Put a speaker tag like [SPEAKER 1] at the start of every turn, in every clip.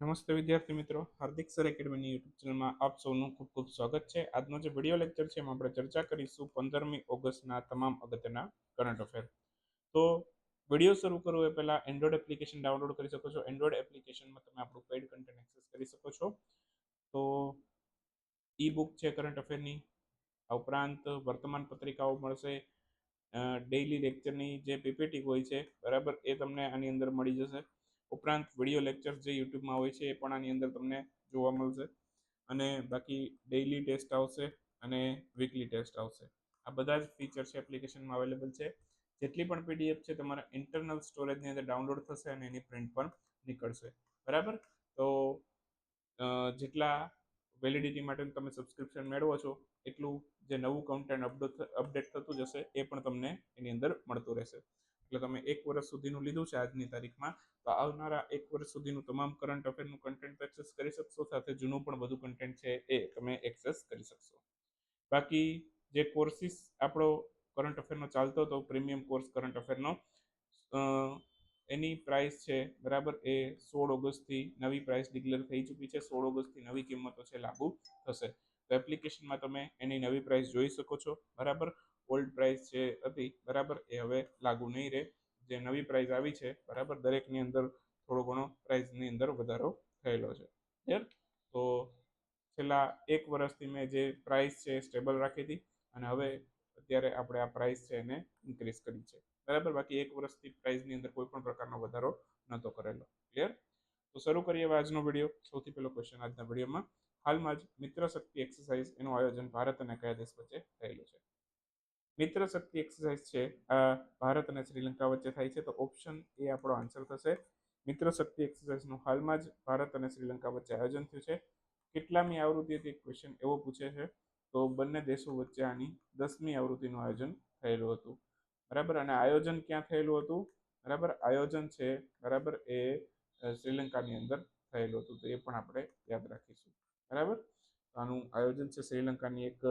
[SPEAKER 1] નમસ્તે વિદ્યાર્થી મિત્રો, હાર્દિક સર એકેડમીની યુટ્યુબ ચેનલમાં આપ સૌનું ખૂબ ખૂબ સ્વાગત છે. આજનો જે વીડિયો લેક્ચર છે એમાં આપણે ચર્ચા કરીશું પંદરમી ઓગસ્ટના તમામ અગત્યના કરંટ અફેર તો વીડિયો શરૂ કરવો એ પહેલાં એન્ડ્રોઈડ એપ્લિકેશન ડાઉનલોડ કરી શકો છો. એન્ડ્રોઈડ એપ્લિકેશનમાં તમે આપણું પેઇડ કન્ટેન્ટ એક્સેસ કરી શકો છો. તો ઈ બુક છે કરંટ અફેરની આ ઉપરાંત વર્તમાન પત્રિકાઓ મળશે. ડેઇલી લેક્ચરની જે પીપીટી હોય છે, બરાબર, એ તમને આની અંદર મળી જશે. ઉપરાંત વીડિયો લેક્ચર જે યુટ્યુબમાં હોય છે એ પણ આની અંદર તમને જોવા મળશે. અને બાકી ડેઇલી ટેસ્ટ આવશે અને વીકલી ટેસ્ટ આવશે. આ બધા જ ફીચર્સ એપ્લિકેશનમાં અવેલેબલ છે. જેટલી પણ પીડીએફ છે તમારા ઇન્ટરનલ સ્ટોરેજની અંદર ડાઉનલોડ થશે અને એની પ્રિન્ટ પણ નીકળશે. બરાબર? તો જેટલા વેલિડિટી માટે તમે સબસ્ક્રિપ્શન મેળવો છો, એટલું જે નવું કન્ટેન્ટ અપડેટ થતું જશે એ પણ તમને એની અંદર મળતું રહેશે. એટલે તમે એક વર્ષ સુધીનું લીધું છે આજની તારીખમાં, તો આવનારા એક વર્ષ સુધીનું તમામ કરંટ અફેરનું કન્ટેન્ટ એક્સેસ કરી શકશો, સાથે જૂનું પણ બધું કન્ટેન્ટ છે એ તમે એક્સેસ કરી શકશો. બાકી જે કોર્સિસ આપણો કરંટ અફેરનો ચાલતો હતો પ્રીમિયમ કોર્સ કરંટ અફેરનો એની પ્રાઇસ છે બરાબર એ સોળ ઓગસ્ટથી નવી પ્રાઇસ ડિક્લેર થઈ ચૂકી છે, સોળ ઓગસ્ટથી નવી કિંમતો છે લાગુ થશે. તો એપ્લિકેશનમાં તમે એની નવી પ્રાઇસ જોઈ શકો છો, બરાબર? ઓલ્ડ પ્રાઇસ જે હતી, બરાબર, એ હવે લાગુ નહીં રહે. જે નવી પ્રાઇસ આવી છે, બરાબર, દરેકની અંદર થોડો ઘણો પ્રાઇસની અંદર વધારો થયેલો છે. ક્લિયર તો છેલ્લા એક વર્ષથી મેં જે પ્રાઇસ છે સ્ટેબલ રાખી હતી અને હવે અત્યારે આપણે આ પ્રાઇસ છે એને ઇન્ક્રીઝ કરી છે. બરાબર? બાકી એક વર્ષથી પ્રાઇસની અંદર કોઈ પણ પ્રકારનો વધારો નહોતો કરેલો. ક્લિયર તો શરૂ કરીએ આજનો વીડિયો સૌથી પહેલો ક્વેશ્ચન આજના વિડીયોમાં હાલમાં જ મિત્ર શક્તિ એક્સરસાઇઝ એનું આયોજન ભારત અને કયા દેશ વચ્ચે થયેલું છે? મિત્ર શક્તિ એક્સરસાઇઝ છે આ ભારત અને શ્રીલંકા વચ્ચે થાય છે, તો ઓપ્શન એ આપણો આન્સર થશે. મિત્ર શક્તિ એક્સરસાઇઝનું હાલમાં જ ભારત અને શ્રીલંકા વચ્ચે આયોજન થયું છે. કેટલામી આવૃત્તિ હતી ક્વેશ્ચન એવો પૂછે છે, તો બંને દેશો વચ્ચે આની દસમી આવૃત્તિનું આયોજન થયેલું હતું. બરાબર? અને આયોજન ક્યાં થયેલું હતું? બરાબર? આયોજન છે, બરાબર, એ શ્રીલંકાની અંદર થયેલું હતું, તો એ પણ આપણે યાદ રાખીશું. બરાબર? આનું આયોજન છે, શ્રીલંકાની એક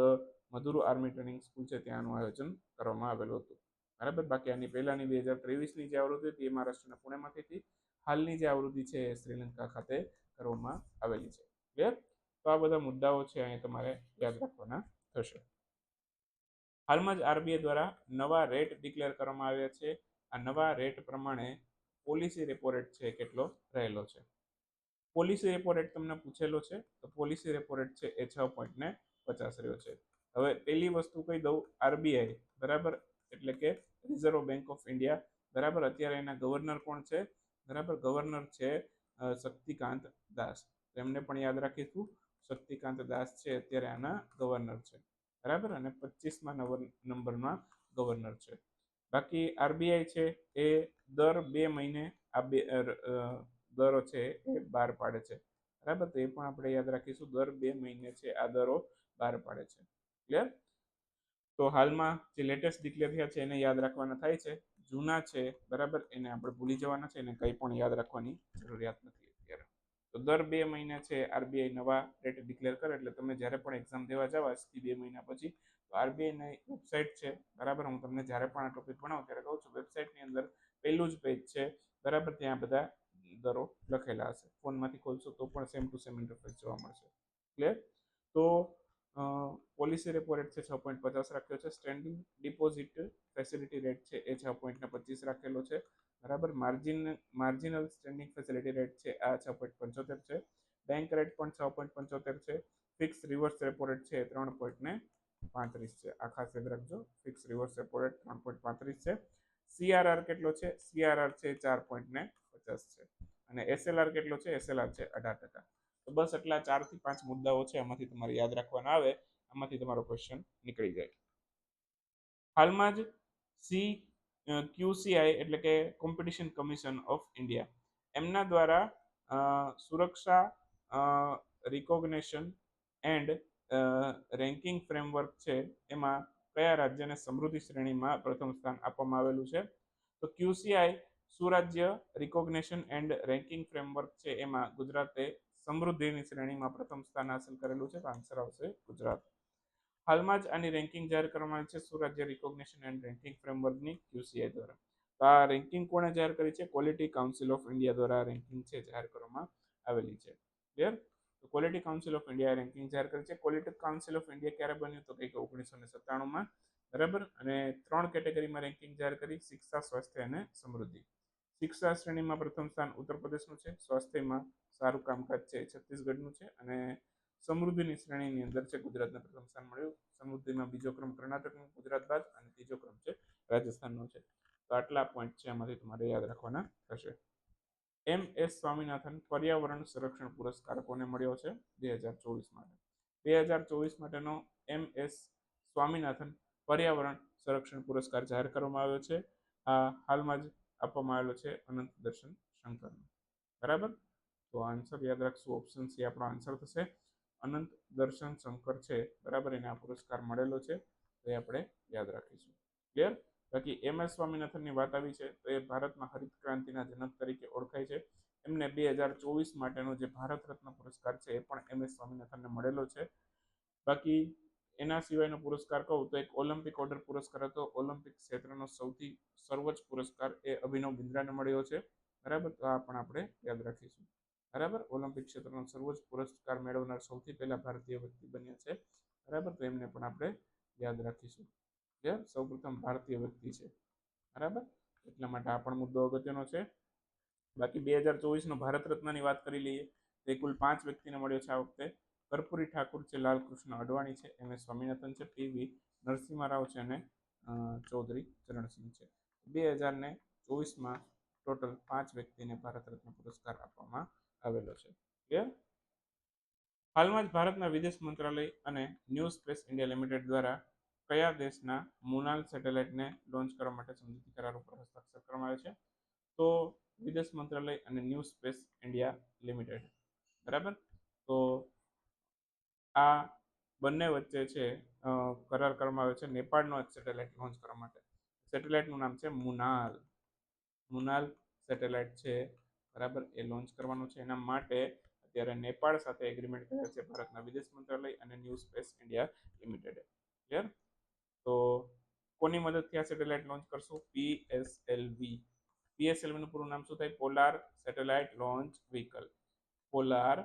[SPEAKER 1] મધુરુ આર્મી ટ્રેનિંગ સ્કૂલ છે, ત્યાંનું આયોજન કરવામાં આવેલું હતું. બરાબર? બાકી આની પહેલાની બે હજાર ત્રેવીસની જે આવૃત્તિ હતી એ મહારાષ્ટ્રના પુણેમાંથી હતી. હાલની જે આવૃત્તિ છે એ શ્રીલંકા ખાતે કરવામાં આવેલી છે. ક્લિયર? તો આ બધા મુદ્દાઓ છે, અહીંયા તમારે યાદ રાખવાના થશે. હાલમાં જ આરબીઆઈ દ્વારા નવા રેટ ડિક્લેર કરવામાં આવ્યા છે. આ નવા રેટ પ્રમાણે પોલિસી રેપો રેટ છે કેટલો રહેલો છે? પોલિસી રેપો રેટ તમને પૂછેલો છે, તો પોલિસી રેપો રેટ છે એ છ પોઈન્ટ ને પચાસ રહ્યો છે. હવે પહેલી વસ્તુ કહી દઉં આરબીઆઈ બરાબર? એટલે કે રિઝર્વ બેંક ઓફ ઇન્ડિયા બરાબર? અત્યારે એના ગવર્નર કોણ છે? બરાબર? ગવર્નર છે શક્તિકાંત દાસ. એમને પણ યાદ રાખીશું, શક્તિકાંત દાસ છે, અત્યારે આના ગવર્નર છે. બરાબર? અને પચીસમાં નંબરમાં ગવર્નર છે. બાકી આરબીઆઈ છે, એ દર બે મહિને આ બે દરો છે, એ બહાર પાડે છે. બરાબર? તો એ પણ આપણે યાદ રાખીશું, દર બે મહિને છે, આ દરો બહાર પાડે છે. ક્લિયર તો હાલમાં જે લેટેસ્ટ ડિક્લેર થયા છે એને યાદ રાખવાના થાય છે. જૂના છે, બરાબર? એને આપણે ભૂલી જવાના છે, એને કંઈ પણ યાદ રાખવાની જરૂરિયાત નથી અત્યારે. તો દર બે મહિના છે આરબીઆઈ નવા રેટ ડિક્લેર કરે, એટલે તમે જ્યારે પણ એક્ઝામ દેવા જાવ, આજથી બે મહિના પછી, તો આરબીઆઈની વેબસાઇટ છે, બરાબર? હું તમને જ્યારે પણ આ ટોપિક ભણાવું ત્યારે કહું છું વેબસાઇટની અંદર પહેલું જ પેજ છે, બરાબર? ત્યાં બધા દરો લખેલા હશે. ફોનમાંથી ખોલશો તો પણ સેમ ટુ સેમ ઇન્ટરફેસ જોવા મળશે. ક્લિયર તો પોલિસી રેપો રેટ છે છ પોઈન્ટ પચાસ રાખ્યો છે. સ્ટેન્ડિંગ ડિપોઝિટ ફેસિલિટી રેટ છે એ છ પોઈન્ટને પચીસ રાખેલો છે. બરાબર? Margin marginal standing facility rate છે આ છ પોઈન્ટ પંચોતેર છે. બેંક રેટ પણ છ પોઈન્ટ પંચોતેર છે. ફિક્સ રિવર્સ રેપો રેટ છે ત્રણ પોઈન્ટ ને પાંત્રીસ છે. આ ખાસ યાદ રાખજો. ફિક્સ રિવર્સ રેપો રેટ ત્રણ પોઈન્ટ પાંત્રીસ છે. સીઆરઆર કેટલો છે? સીઆરઆર છે ચાર પોઈન્ટ ને પચાસ છે. અને એસએલઆર કેટલો છે? એસએલઆર છે અઢાર ટકા. તો બસ એટલા ચારથી પાંચ મુદ્દાઓ છે, આમાંથી તમારે યાદ રાખવાના આવે, આમાંથી તમારો ક્વેશ્ચન નીકળી જાય. હાલમાં જ સી ક્યુસીઆઈ એટલે કે કોમ્પિટિશન કમિશન ઓફ ઇન્ડિયા એમના દ્વારા સુરક્ષા રિકોગ્નેશન એન્ડ રેન્કિંગ ફ્રેમવર્ક છે, એમાં કયા રાજ્યને સમૃદ્ધિ શ્રેણીમાં પ્રથમ સ્થાન આપવામાં આવેલું છે? તો QCI Surajya recognition and ranking framework છે, એમાં ગુજરાતે સમૃદ્ધિની શ્રેણીમાં પ્રથમ સ્થાન હાંસલ કરેલું છે તો આન્સર આવશે ગુજરાત. હાલમાં જ આની રેન્કિંગ જાહેર કરવામાં આવી છે સુરાજ્ય રિકોગ્નેશન એન્ડ રેન્કિંગ ફ્રેમવર્કની ક્યુસીઆઈ દ્વારા. તો આ રેન્કિંગ કોણે જાહેર કરી છે? ક્વોલિટી કાઉન્સિલ ઓફ ઇન્ડિયા દ્વારા રેન્કિંગ છે જાહેર કરવામાં આવેલી છે. ક્લિયર તો quality council of India ranking જાહેર કરી છે. ક્વોલિટી કાઉન્સિલ ઓફ ઇન્ડિયા ક્યારે બન્યું? તો કંઈક ઓગણીસો ને સત્તાણુંમાં. બરાબર? અને ત્રણ કેટેગરીમાં રેન્કિંગ જાહેર કરી. શિક્ષા, સ્વાસ્થ્ય અને સમૃદ્ધિ. શિક્ષા શ્રેણીમાં પ્રથમ સ્થાન ઉત્તર પ્રદેશનું છે. સ્વાસ્થ્યમાં સારું કામકાજ છે છત્તીસગઢનું છે અને સમૃદ્ધિની શ્રેણીની અંદર છે ગુજરાતને પ્રથમ સ્થાન મળ્યું. સમૃદ્ધિમાં બીજો ક્રમ કર્ણાટકનો, ગુજરાત બાદ અને ત્રીજો ક્રમ છે રાજસ્થાનનો છે. તો આટલા પોઈન્ટ છે એમાંથી તમારે યાદ રાખવાના થશે. એમ એસ સ્વામિનાથન પર્યાવરણ સંરક્ષણ પુરસ્કાર કોને મળ્યો છે બે હજાર ચોવીસ માટે. બે હજાર ચોવીસ માટેનો એમ એસ સ્વામિનાથન પર્યાવરણ સંરક્ષણ પુરસ્કાર જાહેર કરવામાં આવ્યો છે. આ હાલમાં જ આપવામાં આવેલો છે અનંત દર્શન શંકરનો. બરાબર? તો આન્સર યાદ રાખશું ઓપ્શન સી આપણો આન્સર થશે. અનંત દર્શન શંકર છે, બરાબર? એને આ પુરસ્કાર મળેલો છે, તો એ આપણે યાદ રાખીશું. ક્લિયર બાકી એમ એસ સ્વામિનાથનની વાત આવી છે, તો એ ભારતમાં હરિત ક્રાંતિના જનક તરીકે ઓળખાય છે. એમને બે હજાર ચોવીસ માટેનો જે ભારત રત્ન પુરસ્કાર છે, એ પણ એમ એસ સ્વામિનાથનને મળેલો છે. બાકી એના સિવાયનો પુરસ્કાર કહું, તો એક ઓલિમ્પિક ઓર્ડર પુરસ્કાર હતો. ઓલિમ્પિક ક્ષેત્રનો સૌથી સર્વોચ્ચ પુરસ્કાર એ અભિનવ બિંદ્રાને મળ્યો છે. બરાબર? તો આ પણ આપણે યાદ રાખીશું. બરાબર? ઓલિમ્પિક ક્ષેત્રનો સર્વોચ્ચ પુરસ્કાર મેળવનાર સૌથી પહેલા ભારતીય વ્યક્તિ બન્યા છે. બરાબર? તો એમને પણ આપણે યાદ રાખીશું. ક્લિયર સૌપ્રથમ ભારતીય વ્યક્તિ છે. બરાબર? એટલા માટે આ પણ મુદ્દો અગત્યનો છે. બાકી બે હજાર ચોવીસનો ભારત રત્નની વાત કરી લઈએ, તે કુલ પાંચ વ્યક્તિને મળ્યો છે આ વખતે. કર્પૂરી ઠાકુર છે, લાલકૃષ્ણ અડવાણી છે, એમ. એસ. સ્વામિનાથન છે પીવી નરસિંહ રાવ છે અને ચૌધરી ચરણસિંહ છે. બે હજાર ને ચોવીસમાં ટોટલ પાંચ વ્યક્તિને ભારત રત્ન પુરસ્કાર આપવામાં આવેલો છે. ક્લિયર હાલમાં જ ભારતના વિદેશ મંત્રાલય અને ન્યૂ સ્પેસ ઇન્ડિયા લિમિટેડ દ્વારા કયા દેશના મુનાલ સેટેલાઇટને લોન્ચ કરવા માટે સમજૂતી કરાર ઉપર હસ્તાક્ષર કરવામાં આવે છે? તો વિદેશ મંત્રાલય અને ન્યૂ સ્પેસ ઇન્ડિયા લિમિટેડ બરાબર? તો આ બંને વચ્ચે છે કરાર કરવામાં આવ્યો છે. નેપાળનો એક સેટેલાઇટ લોન્ચ કરવા માટે. સેટેલાઇટનું નામ છે મુનાલ. મુનાલ સેટેલાઇટ છે બરાબર? એ લોન્ચ કરવાનું છે. એના માટે અત્યારે નેપાળ સાથે એગ્રીમેન્ટ કર્યા છે ભારતના વિદેશ મંત્રાલય અને ન્યૂ સ્પેસ ઇન્ડિયા લિમિટેડે ક્લિયર તો કોની મદદથી આ સેટેલાઇટ લોન્ચ કરશું? પીએસએલવી પીએસએલવીનું પૂરું નામ શું થાય? Polar satellite launch vehicle polar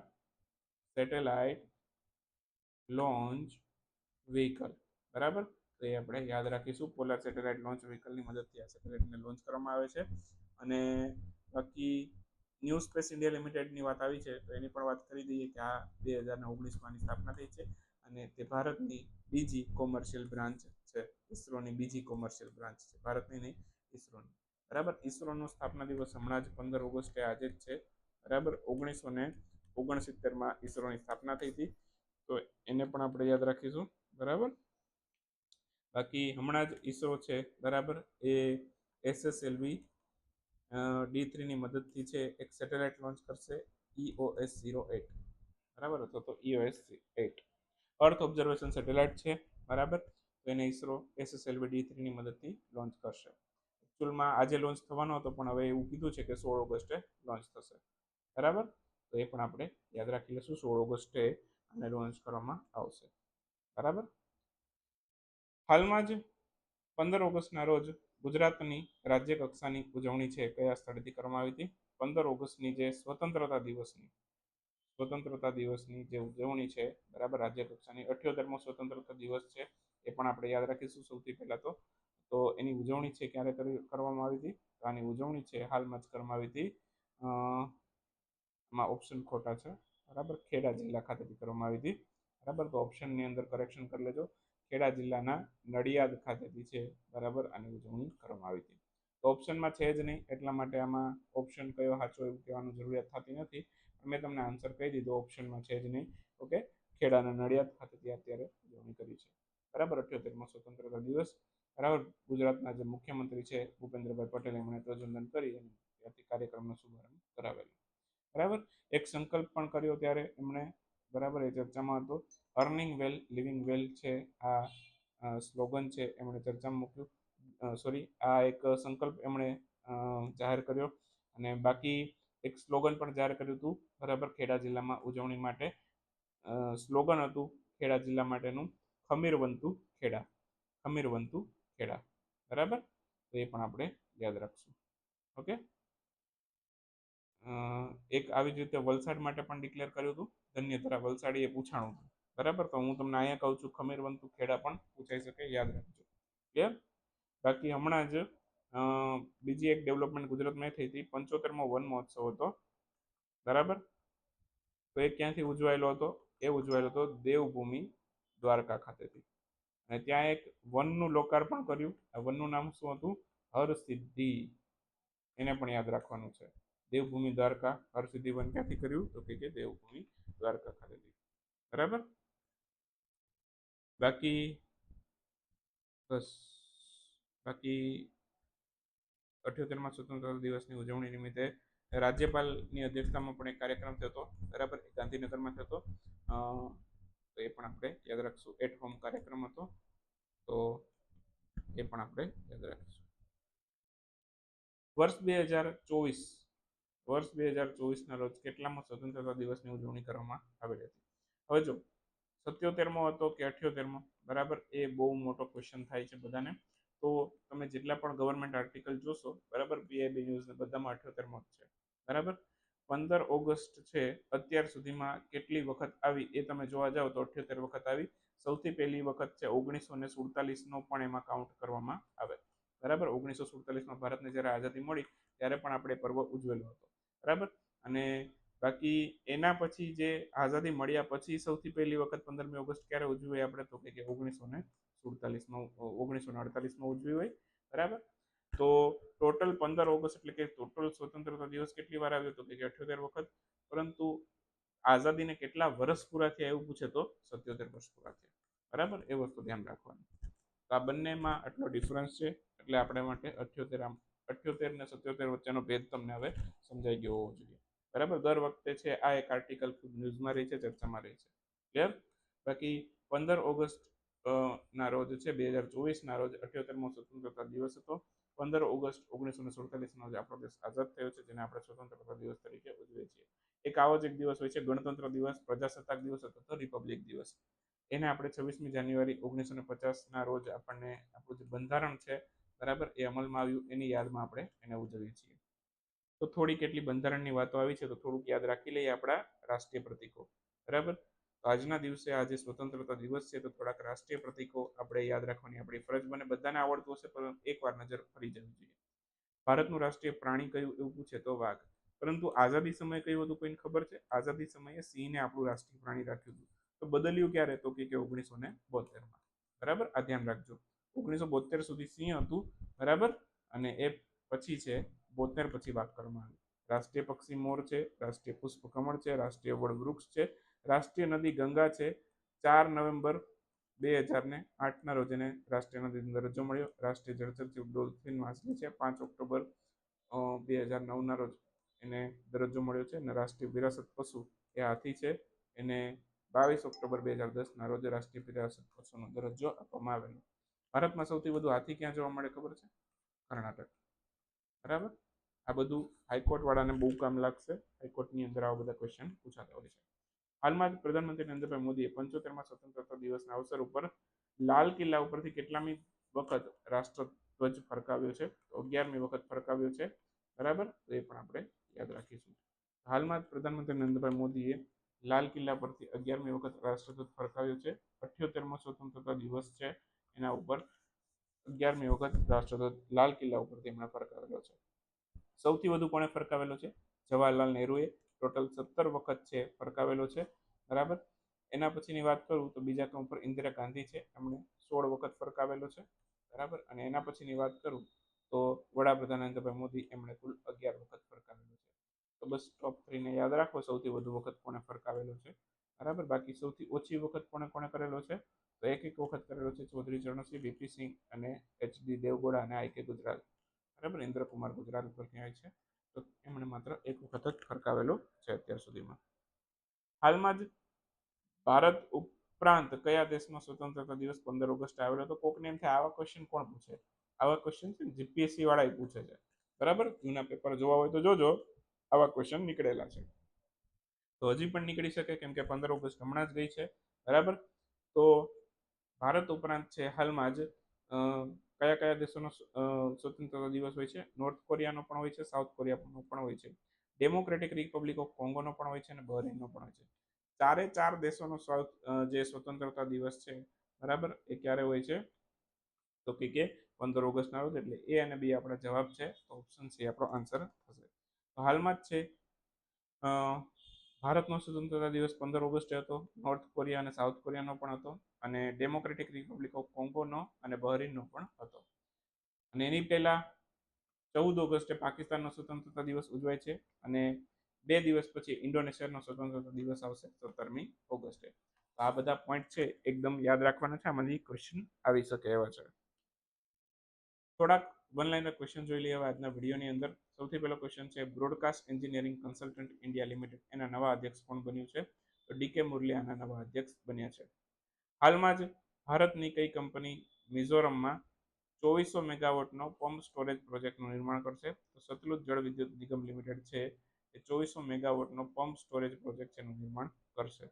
[SPEAKER 1] satellite launch vehicle બરાબર? તો એ આપણે યાદ રાખીશું. પોલાર સેટેલાઇટ લોન્ચ વ્હીકલની મદદથી આ સેટેલાઇટને લોન્ચ કરવામાં આવે છે. અને બાકી ન્યૂ સ્પેસ ઇન્ડિયા લિમિટેડની વાત આવી છે, તો એની પણ વાત કરી દઈએ કે આ બે હજાર ઓગણીસમાં સ્થાપના થઈ છે અને તે ભારતની બીજી કોમર્શિયલ બ્રાન્ચ છે, ઇસરોની બીજી કોમર્શિયલ બ્રાન્ચ છે, ભારતની નહીં, ઇસરોની. બરાબર? ઇસરોનો સ્થાપના દિવસ હમણાં જ પંદર ઓગસ્ટે આજે જ છે, બરાબર? ઓગણીસો ને ઓગણસિત્તેરમાં ઇસરોની સ્થાપના થઈ હતી, તો એને પણ આપણે યાદ રાખીશું, બરાબર? બાકી હમણાં જ ઇસરો છે, બરાબર? એ એસએસએલવી ડી થ્રીની મદદથી છે એક સેટેલાઇટ લોન્ચ કરશે ઈઓએસ ઝીરો એટ બરાબર? અથવા તો EOS eight earth observation satellite છે, બરાબર? તો એને ઇસરો એસએસએલવી ડી થ્રીની મદદથી લોન્ચ કરશે. એકચ્યુઅલમાં આજે લોન્ચ થવાનો હતો, પણ હવે એવું કીધું છે કે સોળ ઓગસ્ટે લોન્ચ થશે. બરાબર? તો એ પણ આપણે યાદ રાખી લઈશું, સોળ ઓગસ્ટે આને લોન્ચ કરવામાં આવશે. બરાબર? હાલમાં જ પંદર ઓગસ્ટના રોજ ગુજરાતની રાજ્ય કક્ષાની ઉજવણી છે કયા સ્થળેથી કરવામાં આવી હતી? પંદર ઓગસ્ટની જે સ્વતંત્રતા દિવસની સ્વતંત્રતા દિવસની જે ઉજવણી છે, બરાબર, રાજ્ય કક્ષાની અઠ્યોતેરમો સ્વતંત્રતા દિવસ છે, એ પણ આપણે યાદ રાખીશું સૌથી પહેલાં તો. તો એની ઉજવણી છે ક્યારે કરવામાં આવી હતી? તો આની ઉજવણી છે હાલમાં જ કરવામાં આવી હતી. આમાં ઓપ્શન ખોટા છે. બરાબર, ખેડા જિલ્લા ખાતેથી કરવામાં આવી હતી. બરાબર, તો ઓપ્શનની અંદર કરેક્શન કરી લેજો. ખેડા જિલ્લાના નડિયાદ ખાતેથી છે, બરાબર? આની ઉજવણી કરવામાં આવી હતી. તો ઓપ્શનમાં છે જ નહીં, એટલા માટે આમાં ઓપ્શન કયો સાચો એવું કહેવાનું જરૂરિયાત થતી નથી. મેં તમને આન્સર કહી દીધો, ઓપ્શનમાં છે જ નહીં. ઓકે? ખેડાના નડિયાદ ખાતેથી અત્યારે ઉજવણી કરી છે. બરાબર? અઠ્યોતેરમાં સ્વતંત્રતા દિવસ. બરાબર? ગુજરાતના જે મુખ્યમંત્રી છે, ભૂપેન્દ્રભાઈ પટેલ એમણે ધ્વજવંદન કરી અને ત્યાંથી કાર્યક્રમનો શુભારંભ કરાવેલો. બરાબર? એક સંકલ્પ પણ કર્યો ત્યારે એમણે બરાબર, એ ચર્ચામાં હતો. અર્નિંગ વેલ લિવિંગ વેલ છે આ સ્લોગન છે, એમણે ચર્ચામાં મૂક્યું. સોરી આ એક સંકલ્પ એમણે જાહેર કર્યો. અને બાકી એક સ્લોગન પણ જાહેર કર્યું હતું, બરાબર, ખેડા જિલ્લામાં ઉજવણી માટે. સ્લોગન હતું ખેડા જિલ્લા માટેનું ખમીરવંતુ ખેડા ખમીરવંતુ ખેડા, બરાબર? તો એ પણ આપણે યાદ રાખશું. ઓકે? એક આવી જ રીતે વલસાડ માટે પણ ડિક્લેર કર્યું હતું. ધન્યધરા વલસાડી એ પૂછાણું હતું બરાબર? તો હું તમને અહીંયા કહું છું, ખમીરવંતુ ખેડા પણ પૂછાઈ શકે, યાદ રાખજો. ક્લિયર બાકી હમણાં જ બીજી એક ડેવલપમેન્ટ ગુજરાતમાં થઈ હતી, પંચોતેરમો વન મહોત્સવ હતો. બરાબર? તો એ ક્યાંથી ઉજવાયેલો હતો? એ ઉજવાયેલો હતો દેવભૂમિ દ્વારકા ખાતેથી. અને ત્યાં એક વનનું લોકાર્પણ કર્યું. આ વનનું નામ શું હતું? હરસિદ્ધિ. એને પણ યાદ રાખવાનું છે. દેવભૂમિ દ્વારકા, હરસિદ્ધિ વન ક્યાંથી કર્યું? તો કે દેવભૂમિ દ્વારકા ખાતેથી બરાબર? બાકી, બસ. બાકી, અઠ્યોતેરમાં સ્વતંત્રતા દિવસની ઉજવણી નિમિત્તે રાજ્યપાલની અધ્યક્ષતામાં પણ એક કાર્યક્રમ થયો બરાબર? ગાંધીનગરમાં થયો તો એ પણ આપણે યાદ રાખશું. એટ હોમ કાર્યક્રમ હતો. તો એ પણ આપણે યાદ રાખીશું. વર્ષ બે હજાર ચોવીસ વર્ષ બે હજાર ચોવીસના રોજ કેટલામાં સ્વતંત્રતા દિવસની ઉજવણી કરવામાં આવેલી હતી? હવે જો, સત્યોતેરમો હતો કે અઠ્યોતેરમો? બરાબર, એ બહુ મોટો ક્વેશ્ચન થાય છે બધાને. તો તમે જેટલા પણ ગવર્મેન્ટ આર્ટિકલ જોશો, બરાબર પીઆઈબી ન્યૂઝને બધામાં અઠ્યોતેરમો જ છે. બરાબર? પંદર ઓગસ્ટ છે, અત્યાર સુધીમાં કેટલી વખત આવી એ તમે જોવા જાઓ તો અઠ્યોતેર વખત આવી. સૌથી પહેલી વખત છે ઓગણીસો ને સુડતાલીસનો પણ એમાં કાઉન્ટ કરવામાં આવે. બરાબર? ઓગણીસો સુડતાલીસમાં ભારતને જ્યારે આઝાદી મળી, ત્યારે પણ આપણે પર્વ ઉજવેલો હતો. બરાબર? અને બાકી એના પછી જે આઝાદી મળ્યા પછી સૌથી પહેલી વખત પંદરમી ઓગસ્ટ ક્યારે ઉજવી આપણે તો કે ઓગણીસો ને સુડતાલીસમાં ઓગણીસો ને અડતાલીસમાં ઉજવી હોય. બરાબર? તો ટોટલ પંદર ઓગસ્ટ એટલે કે ટોટલ સ્વતંત્રતા દિવસ કેટલી વાર આવ્યો તો કે અઠ્યોતેર વખત? પરંતુ આઝાદીને કેટલા વર્ષ પૂરા થયા એવું પૂછે તો સત્યોતેર વર્ષ પૂરા થયા. બરાબર? એ વસ્તુ ધ્યાન રાખવાનું. તો આ બંનેમાં આટલો ડિફરન્સ છે એટલે આપણે માટે અઠ્યોતેર આમ અઠ્યોતેર ને સત્યોતેર વચ્ચેનો ભેદ તમને હવે સમજાઈ ગયો હોવો જોઈએ. બરાબર? દર વખતે છે, આ એક આર્ટિકલ ખૂબ ન્યૂઝમાં રહી છે, ચર્ચામાં રહી છે. ક્લિયર બાકી પંદર ઓગસ્ટ ના રોજ છે, બે હજાર ચોવીસના રોજ અઠ્યોતેરમો સ્વતંત્રતા દિવસ હતો. પંદર ઓગસ્ટ ઓગણીસો ને સુડતાલીસનો રોજ આપણો દેશ આઝાદ થયો છે, જેને આપણે સ્વતંત્રતા દિવસ તરીકે ઉજવીએ છીએ. એક આવો જ એક દિવસ હોય છે, ગણતંત્ર દિવસ, પ્રજાસત્તાક દિવસ અથવા તો રિપબ્લિક દિવસ. એને આપણે છવ્વીસમી જાન્યુઆરી ઓગણીસો ને પચાસના રોજ આપણને આપણું જે બંધારણ છે બરાબર? એ અમલમાં આવ્યું, એની યાદમાં આપણે એને ઉજવીએ છીએ. તો થોડી કેટલી બંધારણની વાતો આવી છે, તો થોડુંક યાદ રાખી લઈએ આપણા રાષ્ટ્રીય પ્રતીકો. બરાબર? તો આજના દિવસે આજે સ્વતંત્રતા દિવસ છે, તો થોડાક રાષ્ટ્રીય પ્રતીકો આપણે યાદ રાખવાની આપણી ફરજ બને. બધાને આવડતું હશે પરંતુ એકવાર નજર ફરી જવી જોઈએ. ભારતનું રાષ્ટ્રીય પ્રાણી કયું એવું પૂછે તો વાઘ. પરંતુ આઝાદી સમયે કયું હતું કોઈને ખબર છે? આઝાદી સમયે સિંહને આપણું રાષ્ટ્રીય પ્રાણી રાખ્યું હતું. તો બદલ્યું ક્યારે? તો કે ઓગણીસો ને બોતેરમાં. બરાબર? આ ધ્યાન રાખજો. ઓગણીસો બોતેર સુધી સિંહ હતું, બરાબર? અને એ પછી છે બોતેર પછી વાત કરવામાં આવી. રાષ્ટ્રીય પક્ષી મોર છે, રાષ્ટ્રીય પુષ્પ કમળ છે, રાષ્ટ્રીય વડ વૃક્ષ છે, રાષ્ટ્રીય નદી ગંગા છે. ચાર નવેમ્બર બે હજાર ને આઠના રોજ એને રાષ્ટ્રીય નદીનો દરજ્જો મળ્યો. રાષ્ટ્રીય જળચરથી ડોલ્ફિન માછલી છે. પાંચ ઓક્ટોબર બે હજાર નવના રોજ એને દરજ્જો મળ્યો છે અને રાષ્ટ્રીય વિરાસત પશુ એ હાથી છે. એને બાવીસ ઓક્ટોબર બે હજાર દસના રોજ રાષ્ટ્રીય વિરાસત પશુનો દરજ્જો આપવામાં આવેલો. ભારતમાં સૌથી વધુ હાથી ક્યાં જોવા મળે ખબર છે? કર્ણાટક. બરાબર? આ બધું હાઈકોર્ટ વાળાને બહુ કામ લાગશે. હાઈકોર્ટની અંદર આવા બધા ક્વેશ્ચન પૂછાતા હોય છે. હાલમાં જ પ્રધાનમંત્રી નરેન્દ્રભાઈ મોદીએ પંચોતેરમાં સ્વતંત્રતા દિવસના અવસર ઉપર લાલ કિલ્લા ઉપરથી કેટલામી વખત રાષ્ટ્રધ્વજ ફરકાવ્યો છે? અગિયારમી વખત ફરકાવ્યો છે. બરાબર? તો એ પણ આપણે યાદ રાખીશું. હાલમાં જ પ્રધાનમંત્રી નરેન્દ્રભાઈ મોદીએ લાલ કિલ્લા પરથી અગિયારમી વખત રાષ્ટ્રધ્વજ ફરકાવ્યો છે. અઠ્યોતેરમો સ્વતંત્રતા દિવસ છે. એના ઉપર અગિયારમી વખત રાષ્ટ્રધ્વજ, લાલ કિલ્લા ઉપરથી એમણે ફરકાવેલો છે. સૌથી વધુ કોણે ફરકાવેલો છે? જવાહરલાલ નહેરુએ ટોટલ સત્તર વખત છે ફરકાવેલો છે, બરાબર? એના પછીની વાત કરું તો બીજા ક્રમ પર ઇન્દિરા ગાંધી છે, એમણે સોળ વખત ફરકાવેલો છે, બરાબર? અને એના પછીની વાત કરું તો વડાપ્રધાન નરેન્દ્રભાઈ મોદી એમણે કુલ અગિયાર વખત ફરકાવેલો છે. તો બસ ટોપ થ્રીને યાદ રાખો, સૌથી વધુ વખત કોણે ફરકાવેલો છે? બરાબર? બાકી સૌથી ઓછી વખત કોણે કોણે કરેલો છે? તો એક એક વખત કરેલો છે ચૌધરી ચરણસિંહ બીપીસિંહ સિંહ અને એચડી દેવગોડા અને આઈ કે ગુજરાત બરાબર? ઇન્દ્રકુમાર ગુજરાત ઉપર કહેવાય છે. તો એમણે માત્ર એક વખત જ ફરકાવેલો છે અત્યાર સુધીમાં. હાલમાં જ ભારત ઉપરાંત કયા દેશમાં સ્વતંત્રતા દિવસ પંદર ઓગસ્ટ આવેલો? તો કોકને એમ થાય, આવા ક્વેશ્ચન કોણ પૂછે? આવા ક્વેશ્ચન છે જીપીએસસી વાળા પૂછે છે. બરાબર? જૂના પેપર જોવા હોય તો જોજો. આવા ક્વેશ્ચન નીકળેલા છે. તો હજી પણ નીકળી શકે કેમ કે પંદર ઓગસ્ટ હમણાં જ ગઈ છે. બરાબર? તો ભારત ઉપરાંત છે હાલમાં જ કયા કયા દેશોનો સ્વતંત્રતા દિવસ હોય છે? નોર્થ કોરિયાનો પણ હોય છે સાઉથ કોરિયાનો પણ હોય છે. ડેમોક્રેટિક રિપબ્લિક ઓફ કોંગોનો પણ હોય છે અને બહરીનનો પણ હોય છે. ચારે ચાર દેશોનો સાઉથ જે સ્વતંત્રતા દિવસ છે, બરાબર? એ ક્યારે હોય છે? તો કે કે પંદર ઓગસ્ટના રોજ, એટલે એ અને બી આપણા જવાબ છે, તો ઓપ્શન સી આપણો આન્સર થશે. હાલમાં જ છે ભારતનો સ્વતંત્રતા દિવસ પંદર ઓગસ્ટે હતો નોર્થ કોરિયા અને સાઉથ કોરિયાનો પણ હતો અને ડેમોક્રેટિક રિપબ્લિક ઓફ કોંગોનો અને બહરીનનો પણ હતો. અને એની પહેલાં ચૌદ ઓગસ્ટે પાકિસ્તાનનો સ્વતંત્રતા દિવસ ઉજવાય છે અને બે દિવસ પછી ઇન્ડોનેશિયાનો સ્વતંત્રતા દિવસ આવશે સત્તરમી ઓગસ્ટે. તો આ બધા પોઈન્ટ છે, એકદમ યાદ રાખવાના છે. આમાંથી ક્વેશ્ચન આવી શકે એવા છે. થોડાક વન લાઇનર ક્વેશ્ચન જોઈ લઈએ આજના વિડીયોની અંદર. સૌથી પહેલો ક્વેશ્ચન છે broadcast engineering consultant India limited એના નવા અધ્યક્ષ કોણ બન્યું છે? તો ડીકે મુરલી આના નવા અધ્યક્ષ બન્યા છે. હાલમાં જ ભારતની કઈ કંપની મિઝોરમમાં ચોવીસો મેગાવોટનો પંપ સ્ટોરેજ પ્રોજેક્ટનું નિર્માણ કરશે? તો સતલુજ જળ વિદ્યુત નિગમ લિમિટેડ છે, એ ચોવીસો મેગાવોટનો પંપ સ્ટોરેજ પ્રોજેક્ટ છે એનું નિર્માણ કરશે.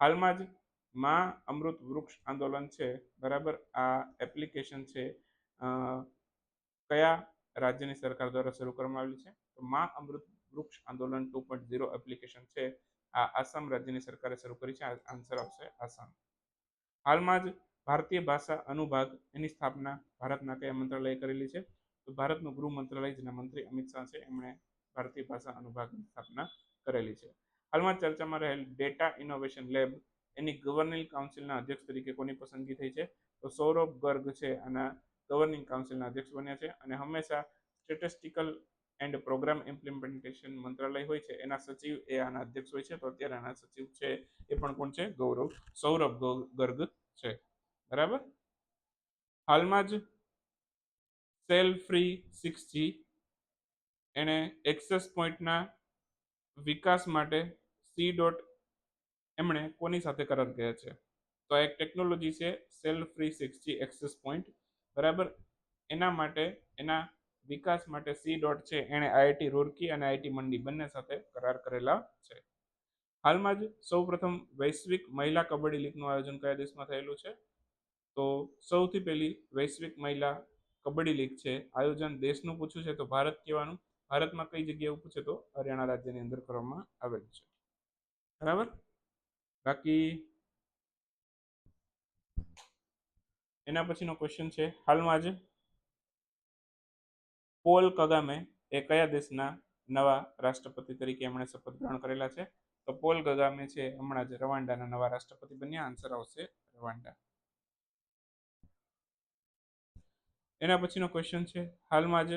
[SPEAKER 1] હાલમાં જ માં અમૃત વૃક્ષ આંદોલન છે, બરાબર? આ એપ્લિકેશન છે કયા રાજ્યની સરકાર દ્વારા શરૂ કરવામાં આવેલી છે. તો મા અમૃત વૃક્ષ આંદોલન ટુ પોઈન્ટ ઝીરો એપ્લિકેશન છે. આ આસામ રાજ્યની સરકારે શરૂ કરી છે. આન્સર આવશે આસામ. હાલમાં જ ભારતીય ભાષા અનુભાગ એની સ્થાપના ભારતના કયા મંત્રાલયે કરેલી છે? તો ભારતનું ગૃહ મંત્રાલય, જેના મંત્રી અમિત શાહ છે, એમણે ભારતીય ભાષા અનુભાગની સ્થાપના કરેલી છે. હાલમાં ચર્ચામાં રહેલ ડેટા ઇનોવેશન લેબ એની ગવર્નિંગ કાઉન્સિલના અધ્યક્ષ તરીકે કોની પસંદગી થઈ છે? તો સૌરભ ગર્ગ છે, આના ગવર્નિંગ કાઉન્સિલના અધ્યક્ષ બન્યા છે અને હંમેશા સ્ટેટિસ્ટિકલ એન્ડ પ્રોગ્રામ ઇમ્પ્લિમેન્ટેશન મંત્રાલય હોય છે. એના સચિવ એ આના અધ્યક્ષ હોય છે. તો અત્યારે આના સચિવ છે એ પણ કોણ છે? ગૌરવ, સૌરભ ગર્ગ છે. બરાબર? હાલમાં જ સેલ ફ્રી સિક્સ જી એણે એક્સેસ પોઈન્ટના વિકાસ માટે સી ડોટ એમણે કોની સાથે કરાર કર્યા છે? તો એક ટેકનોલોજી છે, cell free six G access point બરાબર? એના માટે, એના વિકાસ માટે સી ડોટ છે, એણે આઈઆઈટી રૂરકી અને આઈઆઈટી મંડી બંને સાથે કરાર કરેલા છે. હાલમાં જ સૌપ્રથમ વૈશ્વિક મહિલા કબડ્ડી લીગનું આયોજન કયા દેશમાં થયેલું છે? તો સૌથી પહેલી વૈશ્વિક મહિલા કબડ્ડી લીગ છે. આયોજન દેશનું પૂછ્યું છે તો ભારત કહેવાનું. ભારતમાં કઈ જગ્યાએ પૂછે તો હરિયાણા રાજ્યની અંદર કરવામાં આવેલું છે. બરાબર? બાકી એના પછીનો ક્વેશ્ચન છે, હાલમાં જ પોલ કગામે એ કયા દેશના નવા રાષ્ટ્રપતિ તરીકે એમણે શપથ ગ્રહણ કરેલા છે? તો પોલ કગામે છે, હમણાં જ રવાંડાના નવા રાષ્ટ્રપતિ બન્યા. આન્સર આવશે રવાંડા. એના પછીનો ક્વેશ્ચન છે, હાલમાં જ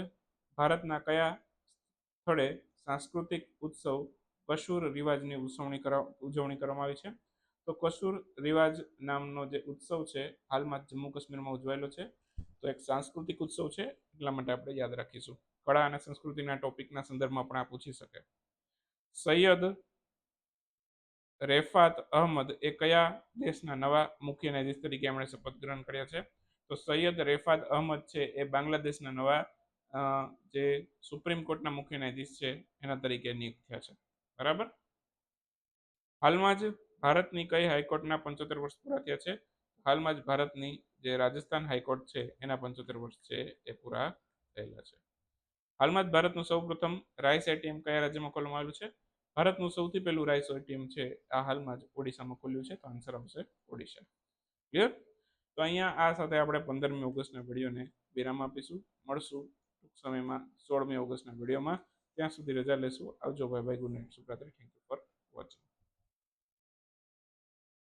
[SPEAKER 1] ભારતના કયા સ્થળે સાંસ્કૃતિક ઉત્સવ કશુર રિવાજની ઉજવણી કરવા, ઉજવણી કરવામાં આવી છે? તો કસુર રિવાજ નામનો જે ઉત્સવ છે, હાલમાં જમ્મુ કાશ્મીરમાં ઉજવાયેલો છે. તો એક સાંસ્કૃતિક ઉત્સવ છે, એટલા માટે આપણે યાદ રાખીશું. કળા અને સંસ્કૃતિના ટોપિકના સંદર્ભમાં પણ આ પૂછી શકે. સૈયદ રેફાત અહમદ એ કયા દેશના નવા મુખ્ય ન્યાયાધીશ તરીકે એમણે શપથ ગ્રહણ કર્યા છે? તો સૈયદ રેફાત અહમદ છે, એ બાંગ્લાદેશના નવા જે સુપ્રીમ કોર્ટના મુખ્ય ન્યાયાધીશ છે, એના તરીકે નિયુક્ત થયા છે. બરાબર? હાલમાં જ ભારતની કઈ હાઈકોર્ટના પંચોતેર વર્ષ પૂરા થયા છે? હાલમાં જ ભારતની જે રાજસ્થાન હાઈકોર્ટ છે, એના પંચોતેર વર્ષ છે, એ પૂરા થયેલા છે. હાલમાં જ ભારતનું સૌપ્રથમ રાઈસ એટીએમ કયા રાજ્યમાં ખોલવામાં આવ્યું છે? ભારતનું સૌથી પહેલું રાઈસ એટીએમ છે, આ હાલમાં જ ઓડિશામાં ખોલ્યું છે, તો આન્સર આવશે ઓડિશા. ક્લિયર? તો અહીંયા આ સાથે આપણે પંદરમી ઓગસ્ટના વિડીયોને વિરામ આપીશું. મળશું ટૂંક સમયમાં સોળમી ઓગસ્ટના વિડીયોમાં. ત્યાં સુધી રજા લેશું. આવજો ભાઈ ભાઈ ગુડ નાઇટ. સુપ્રાત્રી થેન્ક યુ ફોર